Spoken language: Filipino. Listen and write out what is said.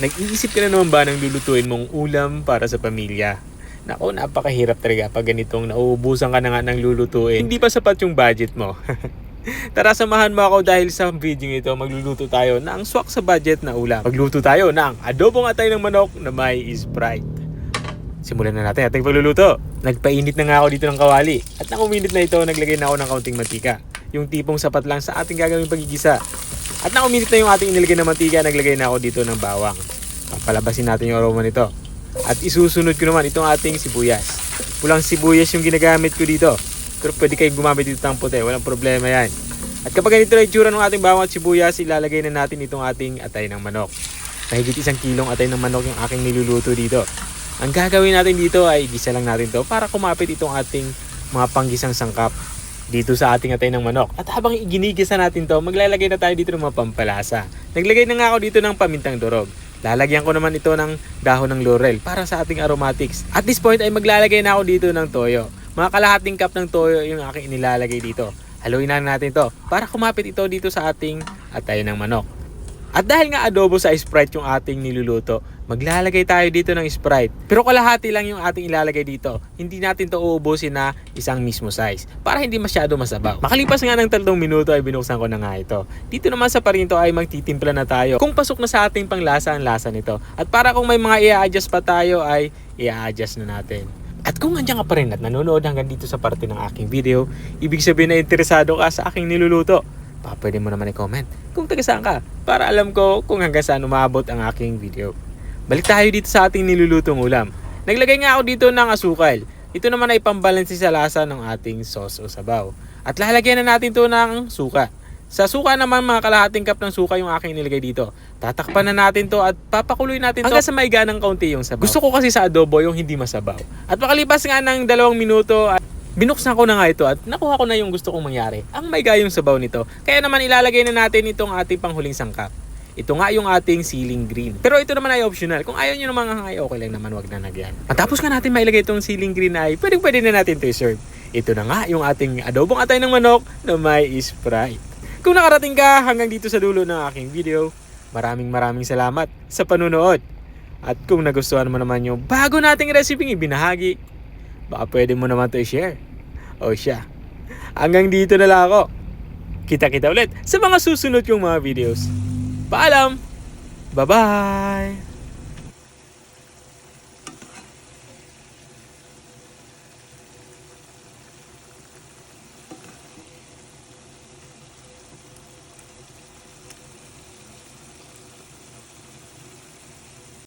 Nag-iisip ka na naman ba ng lulutuin mong ulam para sa pamilya? Nako, napakahirap talaga pag ganitong nauubusan ka na nga ng lulutuin. Hindi pa sapat yung budget mo. Tara, samahan mo ako dahil sa video ito, magluluto tayo ng swak sa budget na ulam. Magluto tayo ng adobong atay ng manok na may Sprite. Simulan na natin ating pagluluto. Nagpainit na nga ako dito ng kawali. At nang uminit na ito, naglagay na ako ng kaunting mantika. Yung tipong sapat lang sa ating gagawing pagigisa. At nang uminit na yung ating inilagay na mantika, naglagay na ako dito ng bawang. Papalabasin natin yung aroma nito. At isusunod ko naman itong ating sibuyas. Pulang sibuyas yung ginagamit ko dito. Pero pwede kayong gumamit dito ng puti, walang problema yan. At kapag ganito na itsura ng ating bawang at sibuyas, ilalagay na natin itong ating atay ng manok. Mahigit isang kilong atay ng manok yung aking niluluto dito. Ang gagawin natin dito ay gisa lang natin to para kumapit itong ating mga panggisang sangkap dito sa ating atay ng manok. At habang iginigisa natin to, maglalagay na tayo dito ng mga pampalasa. Naglagay na nga ako dito ng pamintang durog. Lalagyan ko naman ito ng dahon ng laurel para sa ating aromatics. At this point ay maglalagay na ako dito ng toyo. Mga kalahating cup ng toyo yung aking inilalagay dito. Haluin na natin to para kumapit ito dito sa ating atay ng manok. At dahil nga adobo sa Sprite yung ating niluluto, maglalagay tayo dito ng Sprite. Pero kalahati lang yung ating ilalagay dito. Hindi natin to uubusin na isang mismo size para hindi masyado masabaw. Makalipas nga ng tatlong minuto ay binuksan ko na nga ito. Dito naman sa parinto ay magtitimpla na tayo. Kung pasok na sa ating panglasa ang lasa nito. At para kung may mga i-adjust pa tayo ay i-adjust na natin. At kung andyan ka pa rin at nanonood hanggang dito sa parte ng aking video, ibig sabihin na interesado ka sa aking niluluto baka pwede mo naman i-comment kung taga saan ka para alam ko kung hanggang saan umabot ang aking video. Balik tayo dito sa ating nilulutong ulam. Naglagay nga ako dito ng asukal. Ito naman ay pambalansi sa lasa ng ating sauce o sabaw. At lalagyan na natin to ng suka. Sa suka naman mga kalahating cup ng suka yung aking nilagay dito. Tatakpan na natin to at papakuloy natin to hanggang sa maiga ng kaunti yung sabaw. Gusto ko kasi sa adobo yung hindi masabaw. At makalipas nga ng dalawang minuto at binuksan ko na nga ito at nakuha ko na yung gusto kong mangyari. Ang may gayong sabaw nito. Kaya naman ilalagay na natin itong ating panghuling sangkap. Ito nga yung ating ceiling green. Pero ito naman ay optional. Kung ayaw nyo naman ay okay lang naman wag na nagyan. Matapos nga natin mailagay itong ceiling green ay pwede pwede na natin ito i-serve. Ito na nga yung ating adobong atay ng manok na may Sprite. Kung nakarating ka hanggang dito sa dulo ng aking video, maraming maraming salamat sa panunood. At kung nagustuhan mo naman yung bago nating recipe ibinahagi, baka pwede mo naman to i-share. O siya. Hanggang dito na lang ako. Kita-kita ulit sa mga susunod kong mga videos. Paalam! Bye-bye!